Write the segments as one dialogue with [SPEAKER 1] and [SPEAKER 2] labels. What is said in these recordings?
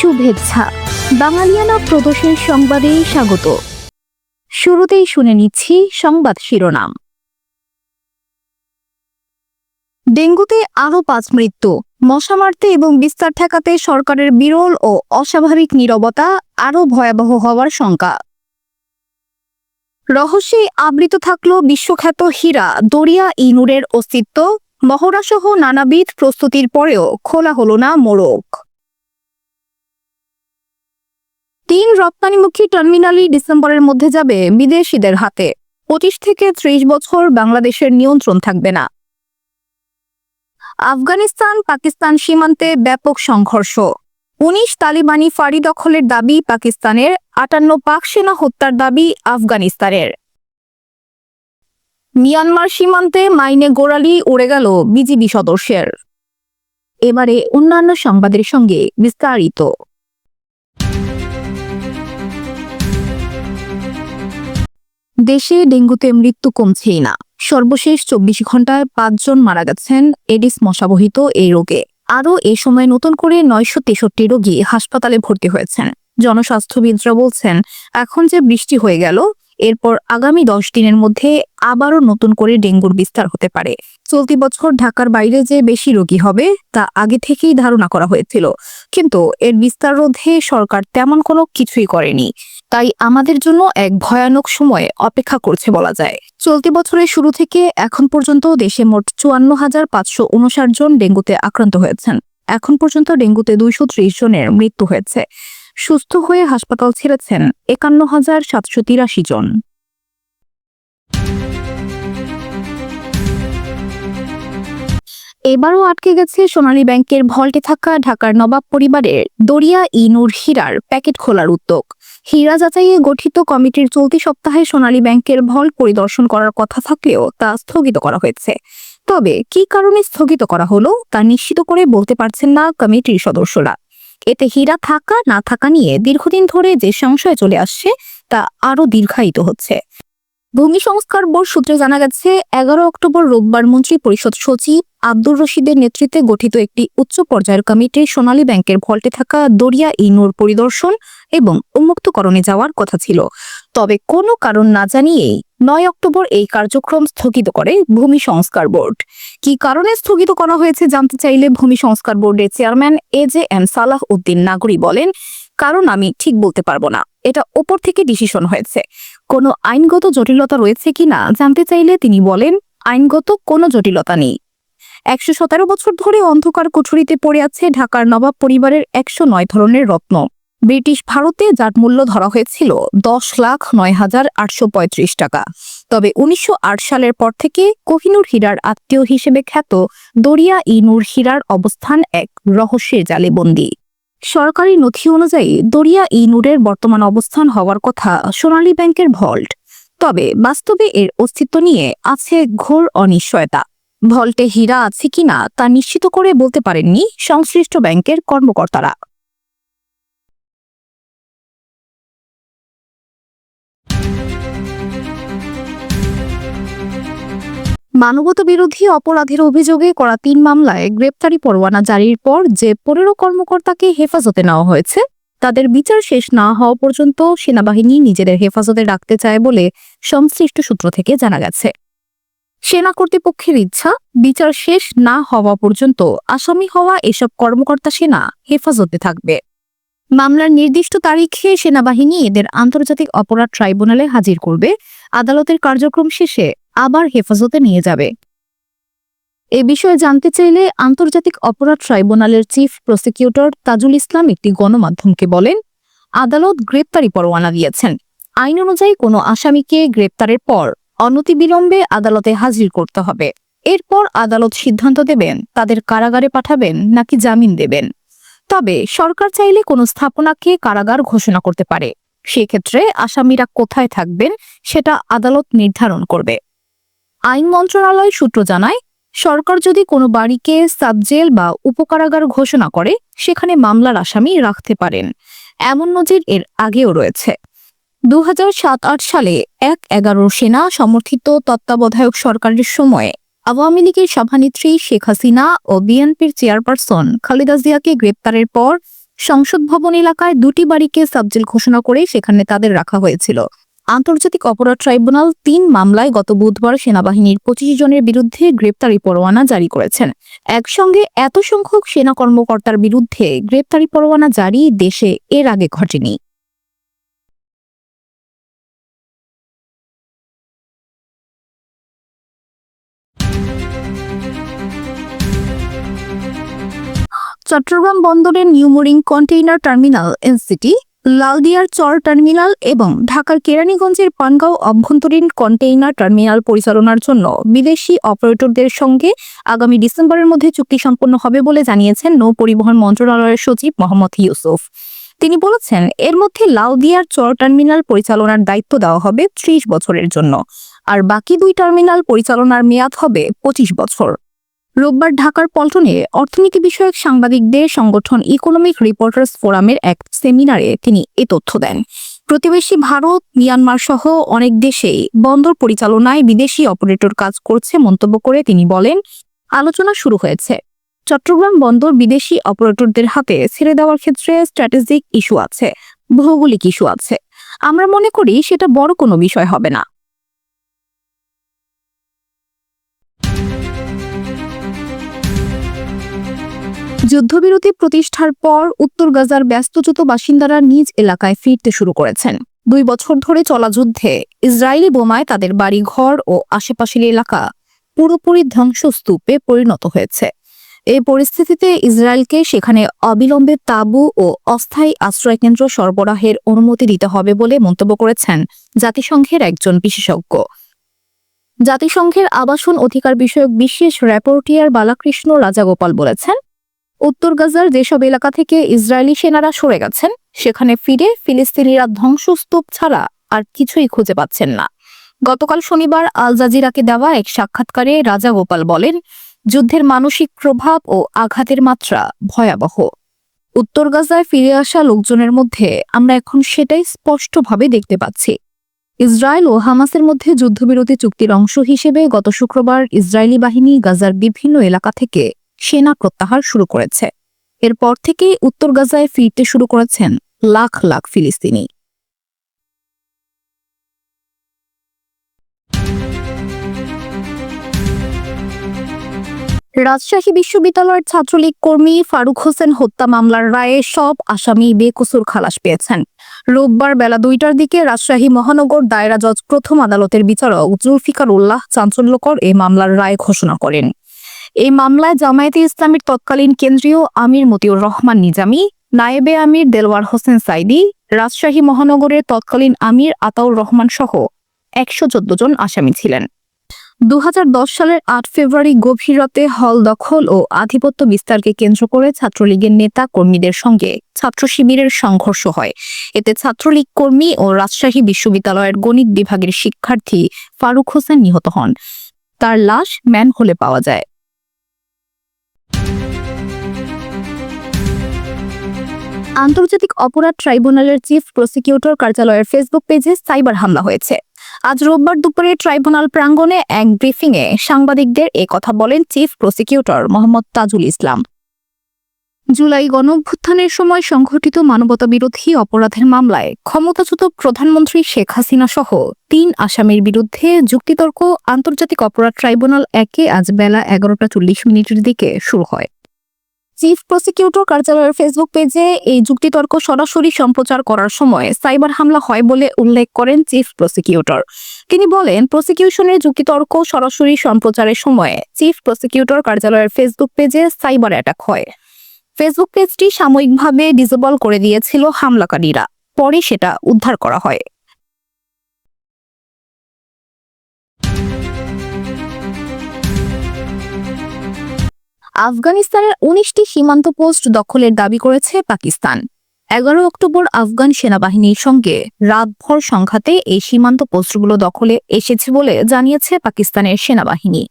[SPEAKER 1] শুভেচ্ছা। বাঙালিয়ানা প্রদর্শন সংবাদে স্বাগত। শুরুতেই শুনে নিচ্ছি সংবাদ শিরোনাম। ডেঙ্গুতে আরও পাঁচ মৃত্যু, মশা মারতে এবং বিস্তার ঠেকাতে সরকারের বিরল ও অস্বাভাবিক নীরবতা আরও ভয়াবহ হওয়ার শঙ্কা। রহস্যে আবৃত থাকল বিশ্বখ্যাত হীরা দরিয়া ইনুরের অস্তিত্ব, মহড়াসহ নানাবিধ প্রস্তুতির পরেও খোলা হল না মোড়ক। তিন রপ্তানিমুখী টার্মিনালই ডিসেম্বরের মধ্যে যাবে বিদেশিদের হাতে। পঁচিশ থেকে ত্রিশ বছর বাংলাদেশের নিয়ন্ত্রণ থাকবে না। আফগানিস্তান, পাকিস্তান সীমান্তে ব্যাপক সংঘর্ষ। উনিশ তালিবানি ফাঁড়ি দখলের দাবি পাকিস্তানের, আটান্ন পাক সেনা হত্যার দাবি আফগানিস্তানের। মিয়ানমার সীমান্তে মাইনে গোড়ালি উড়ে গেল বিজিবি সদস্যের। এবারে অন্যান্য সংবাদের সঙ্গে বিস্তারিত। দেশে ডেঙ্গুতে মৃত্যু কমছেই না। সর্বশেষ চব্বিশ ঘন্টায় পাঁচজন মারা গেছেন এডিস মশাবহিত এই রোগে। আরও এ সময় নতুন করে নয়শো তেষট্টি রোগী হাসপাতালে ভর্তি হয়েছেন। জনস্বাস্থ্যবিদরা বলছেন, এখন যে বৃষ্টি হয়ে গেল, এরপর আগামী দশ দিনের মধ্যে আবারও নতুন করে ডেঙ্গুর বিস্তার হতে পারে। চলতি বছর ঢাকার বাইরে যে বেশি রোগী হবে, তা আগে থেকেই ধারণা করা হয়েছিল। কিন্তু এর বিস্তার রোধে সরকার তেমন কোনো কিছুই করেনি। তাই আমাদের জন্য এক ভয়ানক সময়ে অপেক্ষা করছে বলা যায়। চলতি বছরের শুরু থেকে এখন পর্যন্ত দেশে মোট চুয়ান্ন হাজার পাঁচশো উনষাট জন ডেঙ্গুতে আক্রান্ত হয়েছেন। এখন পর্যন্ত ডেঙ্গুতে দুইশো ত্রিশ জনের মৃত্যু হয়েছে। সুস্থ হয়ে হাসপাতাল ছেড়েছেন একান্ন হাজার সাতশো তিরাশি জন। এবারও আটকে গেছে সোনালী ব্যাংকের ভল্টে থাকা ঢাকার নবাব পরিবারের দরিয়া ইনুর হীরার প্যাকেট খোলার উদ্যোগ। হীরা যাচাইয়ে গঠিত কমিটির চলতি সপ্তাহে সোনালী ব্যাংকের ভল্ট পরিদর্শন করার কথা থাকলেও তা স্থগিত করা হয়েছে। তবে কি কারণে স্থগিত করা হলো তা নিশ্চিত করে বলতে পারছেন না কমিটির সদস্যরা। এতে হীরা থাকা না থাকা নিয়ে দীর্ঘদিন ধরে যে সংশয় চলে আসছে তা আরও দীর্ঘায়িত হচ্ছে। ভূমি সংস্কার বোর্ড সূত্রে জানা গেছে, এগারো অক্টোবর রোববার মন্ত্রী পরিষদ সচিব আব্দুর রশিদের নেতৃত্বে গঠিত একটি উচ্চ পর্যায়ের কমিটি সোনালী ব্যাংকের ভল্টে থাকা দরিয়া ইনুর পরিদর্শন এবং উন্মুক্তকরণে যাওয়ার কথা ছিল। তবে কোনো কারণ না জানিয়েই নয় অক্টোবর এই কার্যক্রম স্থগিত করে ভূমি সংস্কার বোর্ড। কি কারণে স্থগিত করা হয়েছে জানতে চাইলে ভূমি সংস্কার বোর্ডের chairman A J M Salah Uddin Nagari বলেন কারণ আমি ঠিক বলতে পারব না। এটা ওপর থেকে ডিসিশন হয়েছে। কোনো আইনগত জটিলতা রয়েছে কিনা জানতে চাইলে তিনি বলেন, আইনগত কোনো জটিলতা নেই। একশো সতেরো বছর ধরে অন্ধকার কুঠুরিতে পড়ে আছে ঢাকার নবাব পরিবারের একশো নয় ধরনের রত্ন। ব্রিটিশ ভারতে যার মূল্য ধরা হয়েছিল দশ লাখ নয় হাজার আটশো পঁয়ত্রিশ টাকা। তবে উনিশশো আট সালের পর থেকে কোহিনুর হীরার আত্মীয় হিসেবে খ্যাত দরিয়া ই নূর হীরার অবস্থান এক রহস্যের জালে বন্দী। সরকারি নথি অনুযায়ী দরিয়া ই নূরের বর্তমান অবস্থান হওয়ার কথা সোনালী ব্যাংকের ভল্ট। তবে বাস্তবে এর অস্তিত্ব নিয়ে আছে ঘোর অনিশ্চয়তা। ভল্টে হীরা আছে কিনা তা নিশ্চিত করে বলতে পারেননি সংশ্লিষ্ট ব্যাংকের কর্মকর্তারা। মানবতা বিরোধী অপরাধের অভিযোগে করা তিন মামলায় গ্রেপ্তারি পরোয়ানা জারির পর যে পনেরো কর্মকর্তাকে হেফাজতে নেওয়া হয়েছে, তাদের বিচার শেষ না হওয়া পর্যন্ত সেনাবাহিনী নিজেদের হেফাজতে রাখতে চায় বলে সংশ্লিষ্ট সূত্র থেকে জানা গেছে। সেনা কর্তৃপক্ষের ইচ্ছা, বিচার শেষ না হওয়া পর্যন্ত আসামি হওয়া এসব কর্মকর্তা সেনা হেফাজতে থাকবে। মামলার নির্দিষ্ট তারিখে সেনাবাহিনী এদের আন্তর্জাতিক অপরাধ ট্রাইব্যুনালে হাজির করবে। আদালতের কার্যক্রম শেষে আবার হেফাজতে নিয়ে যাবে। এ বিষয়ে জানতে চাইলে আন্তর্জাতিক অপরাধ ট্রাইব্যুনালের চিফ প্রসিকিউটর তাজুল ইসলাম একটি গণমাধ্যমকে বলেন, আদালত গ্রেপ্তারি পরোয়ানা দিয়েছেন। আইন অনুযায়ী কোনো আসামিকে গ্রেপ্তারের পর অনতিবিলম্বে আদালতে হাজির করতে হবে। এরপর আদালত সিদ্ধান্ত দেবেন তাদের কারাগারে পাঠাবেন নাকি জামিন দেবেন। তবে সরকার চাইলে কোনো স্থাপনাকে কারাগার ঘোষণা করতে পারে। সেক্ষেত্রে আসামিরা কোথায় থাকবেন সেটা আদালত নির্ধারণ করবে। আইন মন্ত্রণালয় সূত্র জানায়, সরকার যদি কোনো বাড়িকে সাবজেল বা উপকারাগার ঘোষণা করে, সেখানে মামলার আসামি রাখতে পারেন। এমন নজির এর আগেও রয়েছে। দু সালে এক এগারো সেনা সমর্থিত তত্ত্বাবধায়ক সরকারের সময়ে আওয়ামী লীগের সভানেত্রী শেখ হাসিনা ও বিএনপির চেয়ারপারসন খালেদা জিয়াকে গ্রেপ্তারের পর সংসদ ভবন এলাকায় দুটি বাড়িকে সাবজেল ঘোষণা করে সেখানে তাদের রাখা হয়েছিল। আন্তর্জাতিক অপরাধ ট্রাইব্যুনাল তিন মামলায় গত বুধবার সেনাবাহিনীর পঁচিশ জনের বিরুদ্ধে গ্রেপ্তারি পরোয়ানা জারি করেছেন। একসঙ্গে এত সংখ্যক সেনা কর্মকর্তার বিরুদ্ধে গ্রেপ্তারি পরোয়ানা জারি দেশে এর আগে ঘটেনি। চট্টগ্রাম বন্দরের New Mooring container terminal, NCT লালদিয়ার চর টার্মিনাল এবং ঢাকার কেরানীগঞ্জের পানগাঁও অভ্যন্তরীণ কন্টেইনার টার্মিনাল পরিচালনার জন্য বিদেশি অপারেটরদের সঙ্গে আগামী ডিসেম্বরের মধ্যে চুক্তি সম্পন্ন হবে বলে জানিয়েছেন নৌ পরিবহন মন্ত্রণালয়ের সচিব মোহাম্মদ ইউসুফ। তিনি বলেছেন, এর মধ্যে লাউদিয়ার চর টার্মিনাল পরিচালনার দায়িত্ব দেওয়া হবে ত্রিশ বছরের জন্য, আর বাকি দুই টার্মিনাল পরিচালনার মেয়াদ হবে পঁচিশ বছর। রোববার ঢাকার পল্টনে অর্থনীতি বিষয়ক সাংবাদিকদের সংগঠন ইকোনমিক রিপোর্টার্স ফোরামের এক সেমিনারে তিনি এ তথ্য দেন। প্রতিবেশী ভারত, মিয়ানমার সহ অনেক দেশেই বন্দর পরিচালনায় বিদেশি অপারেটর কাজ করছে মন্তব্য করে তিনি বলেন, আলোচনা শুরু হয়েছে। চট্টগ্রাম বন্দর বিদেশি অপারেটরদের হাতে ছেড়ে দেওয়ার ক্ষেত্রে স্ট্র্যাটেজিক ইস্যু আছে, ভৌগোলিক ইস্যু আছে। আমরা মনে করি সেটা বড় কোনো বিষয় হবে না। যুদ্ধবিরতি প্রতিষ্ঠার পর উত্তর গাজার ব্যস্তচ্যুত বাসিন্দারা নিজ এলাকায় ফিরতে শুরু করেছেন। দুই বছর ধরে চলা যুদ্ধে ইসরায়েলি বোমায় তাদের বাড়ি ঘর ও আশেপাশের এলাকা পুরোপুরি ধ্বংসস্তূপে পরিণত হয়েছে। এই পরিস্থিতিতে ইসরায়েলকে সেখানে অবিলম্বে তাঁবু ও অস্থায়ী আশ্রয়কেন্দ্র সরবরাহের অনুমতি দিতে হবে বলে মন্তব্য করেছেন জাতিসংঘের একজন বিশেষজ্ঞ। জাতিসংঘের আবাসন অধিকার বিষয়ক বিশেষ র্যাপোর্টিয়ার বালাকৃষ্ণ রাজাগোপাল বলেছেন উত্তর গাজার যেসব এলাকা থেকে ইসরায়েলি সেনারা সরে গেছেন, সেখানে ফিরে ফিলিস্তিনিরা ধ্বংসস্তূপ ছাড়া আর কিছুই খুঁজে পাচ্ছেন না। গতকাল শনিবার আল জাজিরাকে দেওয়া এক সাক্ষাৎকারে রাজা গোপাল বলেন, যুদ্ধের মানসিক প্রভাব ও আঘাতের মাত্রা ভয়াবহ। উত্তর গাজায় ফিরে আসা লোকজনের মধ্যে আমরা এখন সেটাই স্পষ্টভাবে দেখতে পাচ্ছি। ইসরায়েল ও হামাসের মধ্যে যুদ্ধবিরতি চুক্তির অংশ হিসেবে গত শুক্রবার ইসরায়েলি বাহিনী গাজার বিভিন্ন এলাকা থেকে সেনা প্রত্যাহার শুরু করেছে। এরপর থেকেই উত্তর গাজায় ফিরতে শুরু করেছেন লাখ লাখ ফিলিস্তিনি। রাজশাহী বিশ্ববিদ্যালয়ের ছাত্রলীগ কর্মী ফারুক হোসেন হত্যা মামলার রায়ে সব আসামি বেকসুর খালাস পেয়েছেন। রোববার বেলা দুইটার দিকে রাজশাহী মহানগর দায়রা জজ প্রথম আদালতের বিচারক জুলফিকার উল্লাহ চাঞ্চল্যকর এই মামলার রায় ঘোষণা করেন। এই মামলায় জামায়াতে ইসলামীর তৎকালীন কেন্দ্রীয় আমির মতিউর রহমান নিজামী, নায়েবে আমির দেলওয়ার হোসেন সাইদি, রাজশাহী মহানগরের তৎকালীন আমির আতাউর রহমান সহ একশো চোদ্দ জন আসামি ছিলেন। দুহাজার দশ সালের আট ফেব্রুয়ারি গভীর রাতে হল দখল ও আধিপত্য বিস্তারকে কেন্দ্র করে ছাত্রলীগের নেতা কর্মীদের সঙ্গে ছাত্র শিবিরের সংঘর্ষ হয়। এতে ছাত্রলীগ কর্মী ও রাজশাহী বিশ্ববিদ্যালয়ের গণিত বিভাগের শিক্ষার্থী ফারুক হোসেন নিহত হন। তার লাশ ম্যান হলে পাওয়া যায়। আন্তর্জাতিক অপরাধ ট্রাইব্যুনালের চিফ প্রসিকিউটর কার্যালয়ের ফেসবুক পেজে সাইবার হামলা হয়েছে। আজ রোববার দুপুরে ট্রাইব্যুনাল প্রাঙ্গণে এক ব্রিফিংয়ে সাংবাদিকদের এ কথা বলেন chief prosecutor Mohammad Tajul Islam. July গণঅভ্যুত্থানের সময় সংঘটিত মানবতা বিরোধী অপরাধের মামলায় ক্ষমতাচ্যুত প্রধানমন্ত্রী শেখ হাসিনা সহ তিন আসামির বিরুদ্ধে যুক্তিতর্ক আন্তর্জাতিক অপরাধ ট্রাইব্যুনাল একে আজ বেলা এগারোটা চল্লিশ মিনিটের দিকে শুরু হয়। চিফ প্রসিকিউটর কার্যালয়ের ফেসবুক পেজে এই যুক্তিতর্ক সরাসরি সম্প্রচার করার সময় সাইবার হামলা হয় বলে উল্লেখ করেন চিফ প্রসিকিউটর তিনি বলেন প্রসিকিউশনের যুক্তিতর্ক সরাসরি সম্প্রচারের সময় চিফ প্রসিকিউটর কার্যালয়ের ফেসবুক পেজে সাইবার অ্যাটাক হয়। ফেসবুক পেজটি সাময়িকভাবে ডিজেবল করে দিয়েছিল হামলাকারীরা। পরে সেটা উদ্ধার করা হয়। আফগানিস্তানের উনিশটি সীমান্ত পোস্ট দখলের দাবি করেছে পাকিস্তান। এগারো অক্টোবর আফগান সেনাবাহিনীর সঙ্গে রাতভর সংঘাতে এই সীমান্ত পোস্টগুলো দখলে এসেছে বলে জানিয়েছে পাকিস্তানের সেনাবাহিনী।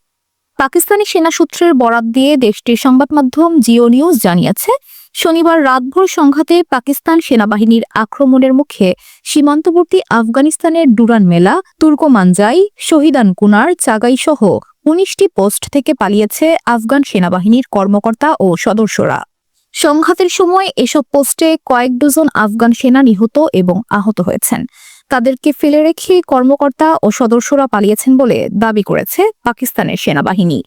[SPEAKER 1] পাকিস্তানি সেনা সূত্রের বরাত দিয়ে দেশটির সংবাদ মাধ্যম জিও নিউজ জানিয়েছে শনিবার রাতভর সংঘাতে পাকিস্তান সেনাবাহিনীর আক্রমণের মুখে সীমান্তবর্তী আফগানিস্তানের ডুরান মেলা তুর্কমানজাই শহীদান কুনার চাগাই সহ উনিশটি পোস্ট থেকে পালিয়েছে আফগান সেনাবাহিনীর কর্মকর্তা ও সদস্যরা। সংঘাতের সময় এসব পোস্টে কয়েক ডজন আফগান সেনা নিহত এবং আহত হয়েছেন। তাদেরকে ফেলে রেখে কর্মকর্তা ও সদস্যরা পালিয়েছেন বলে দাবি করেছে পাকিস্তানের সেনাবাহিনী।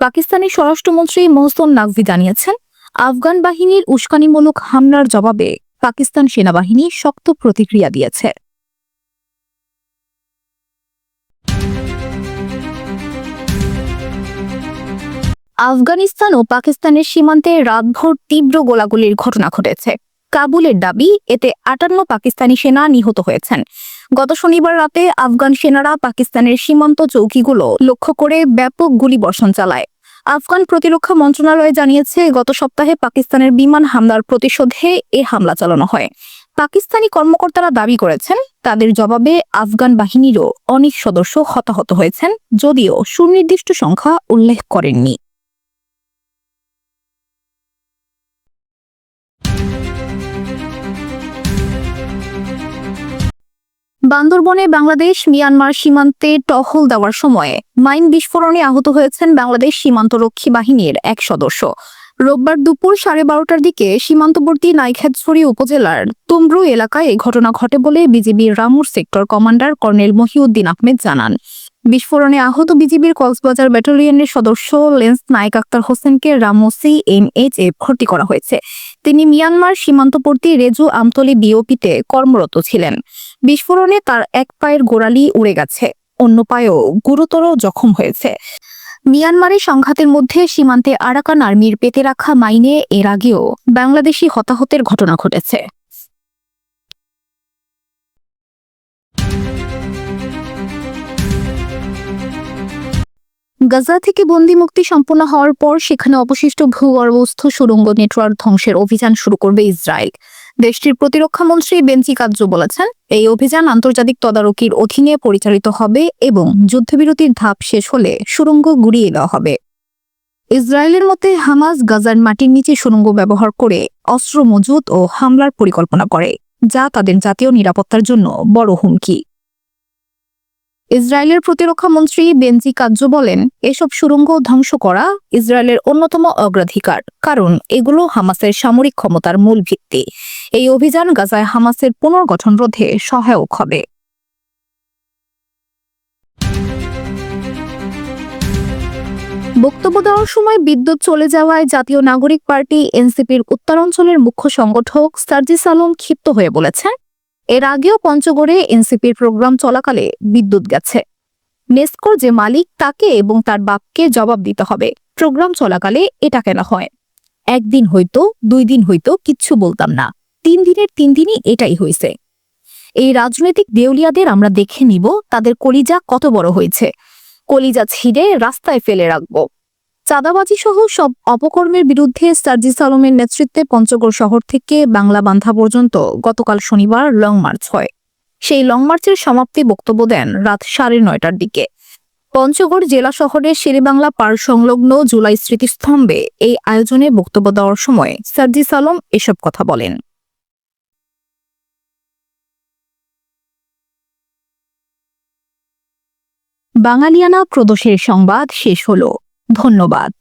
[SPEAKER 1] পাকিস্তানের স্বরাষ্ট্রমন্ত্রী মোহসন নাকভি জানিয়েছেন আফগান বাহিনীর উস্কানিমূলক হামলার জবাবে পাকিস্তান সেনাবাহিনী শক্ত প্রতিক্রিয়া দিয়েছে। আফগানিস্তান ও পাকিস্তানের সীমান্তে রাতভর তীব্র গোলাগুলির ঘটনা ঘটেছে। কাবুলের দাবি, এতে আটান্ন পাকিস্তানি সেনা নিহত হয়েছেন। গত শনিবার রাতে আফগান সেনারা পাকিস্তানের সীমান্ত চৌকিগুলো লক্ষ্য করে ব্যাপক গুলিবর্ষণ চালায়। আফগান প্রতিরক্ষা মন্ত্রণালয় জানিয়েছে, গত সপ্তাহে পাকিস্তানের বিমান হামলার প্রতিশোধে এ হামলা চালানো হয়। পাকিস্তানি কর্মকর্তারা দাবি করেছেন, তাদের জবাবে আফগান বাহিনীরও অনেক সদস্য হতাহত হয়েছেন, যদিও সুনির্দিষ্ট সংখ্যা উল্লেখ করেননি। বান্দরবনে বাংলাদেশ, মিয়ানমার সীমান্তে টহল দেওয়ার সময়ে মাইন বিস্ফোরণে আহত হয়েছেন বাংলাদেশ সীমান্তরক্ষী বাহিনীর এক সদস্য। রোববার দুপুর সাড়ে বারোটার দিকে সীমান্তবর্তী নাইখ্যাতছড়ি উপজেলার তুমরু এলাকায় এই ঘটনা ঘটে বলে বিজিবির রামুর sector commander colonel Mohiuddin Ahmed জানান। বিস্ফোরণে আহত বিজিবির কক্সবাজার ব্যাটালিয়নের সদস্য লেন্স নায়ক আক্তার হোসেনকে রামোসি এম এইচ এ ভর্তি করা হয়েছে। তিনি মিয়ানমার সীমান্তবর্তী রেজু আমতলি বিওপিতে কর্মরত ছিলেন। বিস্ফোরণে তার এক পায়ের গোড়ালি উড়ে গেছে। অন্য পায়েও গুরুতর জখম হয়েছে। মিয়ানমারের সংঘাতের মধ্যে সীমান্তে আরাকান আর্মির পেতে রাখা মাইনে এর আগেও বাংলাদেশি হতাহতের ঘটনা ঘটেছে। গাজা থেকে বন্দি মুক্তি সম্পন্ন হওয়ার পর সেখানে অবশিষ্ট ভূগর্ভস্থ সুড়ঙ্গ নেটওয়ার্ক ধ্বংসের অভিযান শুরু করবে ইসরায়েল। দেশটির প্রতিরক্ষা মন্ত্রী বেঞ্চি কাজ্জু বলেছেন, এই অভিযান আন্তর্জাতিক তদারকির অধীনে পরিচালিত হবে এবং যুদ্ধবিরতির ধাপ শেষ হলে সুরঙ্গ গুড়িয়ে দেওয়া হবে। ইসরায়েলের মতে, হামাস গাজার মাটির নিচে সুরঙ্গ ব্যবহার করে অস্ত্র মজুত ও হামলার পরিকল্পনা করে, যা তাদের জাতীয় নিরাপত্তার জন্য বড় হুমকি। ইসরায়েলের প্রতিরক্ষা মন্ত্রী বেনজি কাজ্জু বলেন, এসব সুড়ঙ্গ ধ্বংস করা ইসরায়েলের অন্যতম অগ্রাধিকার, কারণ এগুলো হামাসের সামরিক ক্ষমতার মূল ভিত্তি। এই অভিযান গাজায় হামাসের পুনর্গঠন রোধে সহায়ক হবে। বক্তব্য দেওয়ার সময় বিদ্যুৎ চলে যাওয়ায় জাতীয় নাগরিক পার্টি, এনসিপির উত্তরাঞ্চলের মুখ্য সংগঠক সার্জিস আলম ক্ষিপ্ত হয়ে বলেছেন এর আগেও পঞ্চগড়ে এনসিপির প্রোগ্রাম চলাকালে বিদ্যুৎ গেছে। নেস্কোর যে মালিক তাকে এবং তার বাপকে জবাব দিতে হবে। প্রোগ্রাম চলাকালে এটা কেন হয়? একদিন হইতো দুই দিন হইতো কিচ্ছু বলতাম না। তিন দিনের তিন দিনই এটাই হয়েছে। এই রাজনৈতিক দেউলিয়াদের আমরা দেখে নিব তাদের কলিজা কত বড় হয়েছে। কলিজা ছিঁড়ে রাস্তায় ফেলে রাখব। চাঁদাবাজি সহ সব অপকর্মের বিরুদ্ধে সার্জিস আলমের নেতৃত্বে পঞ্চগড় শহর থেকে বাংলা বান্ধা পর্যন্ত গতকাল শনিবার লং মার্চ হয়। সেই লং মার্চের সমাপ্তি বক্তব্য দেন রাত সাড়ে নয়টার দিকে। পঞ্চগড় জেলা শহরের শেরেবাংলা পার সংলগ্ন জুলাই স্মৃতিস্তম্ভে এই আয়োজনে বক্তব্য দেওয়ার সময় সার্জিস আলম এসব কথা বলেন। বাঙালিয়ানা প্রদোষের সংবাদ শেষ হলো। ধন্যবাদ।